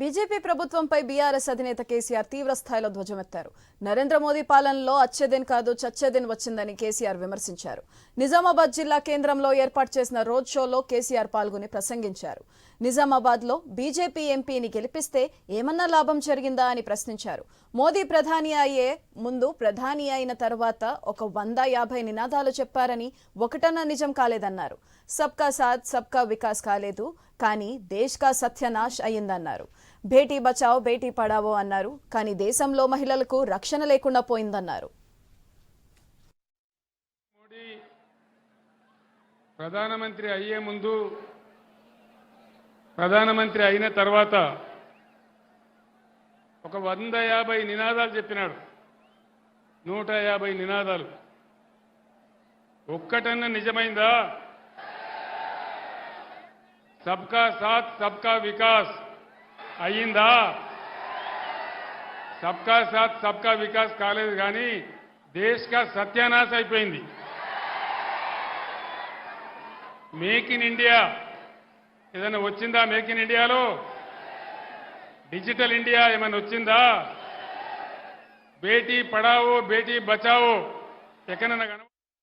BJP ప్రభుత్వంపై BRS అధినేత కేసీఆర్ తీవ్ర స్థాయిలో ధ్వజమెత్తారు. నరేంద్ర మోదీ పాలనలో అచ్చేదిన్ కాదు చచ్చేదిన్ వచ్చిందని కేసీఆర్ విమర్శించారు. నిజామాబాద్ జిల్లా కేంద్రంలో ఏర్పాటు చేసిన రోడ్ షోలో కేసీఆర్ పాల్గొని ప్రసంగించారు. నిజామాబాద్లో బీజేపీ ఎంపీని గెలిపిస్తే ఏమన్నా లాభం జరిగిందా అని ప్రశ్నించారు. మోదీ ప్రధాని అయ్యే ముందు ప్రధాని అయిన తర్వాత ఒక వంద యాభై నినాదాలు చెప్పారని ఒకటన్నా నిజం కాలేదన్నారు. సబ్కా సాత్ సబ్కా వికాస్ కాలేదు కానీ దేశ్ కా సత్యనాశ్ అయిందన్నారు భేటీ బచావ్ భేటీ పడావో అన్నారు. కానీ దేశంలో మహిళలకు రక్షణ లేకుండా పోయిందన్నారు. మోడీ ప్రధానమంత్రి అయ్యే ముందు ప్రధానమంత్రి అయిన తర్వాత ఒక వంద యాభై నినాదాలు చెప్పినాడు. నూట యాభై నినాదాలు. ఒక్కటన్నా నిజమైందా? సబ్కా సాత్ సబ్కా వికాస్. అయ్యిందా? సబ్కా సాత్ సబ్కా వికాస్ కాలేదు కానీ దేశ్ కా సత్యానాశ అయిపోయింది. Make in India. ఏదైనా వచ్చిందా మేక్ ఇన్ ఇండియాలో? డిజిటల్ ఇండియా ఏమైనా వచ్చిందా? బేటీ పడావో బేటీ బచావో ఎక్కడైనా కనుక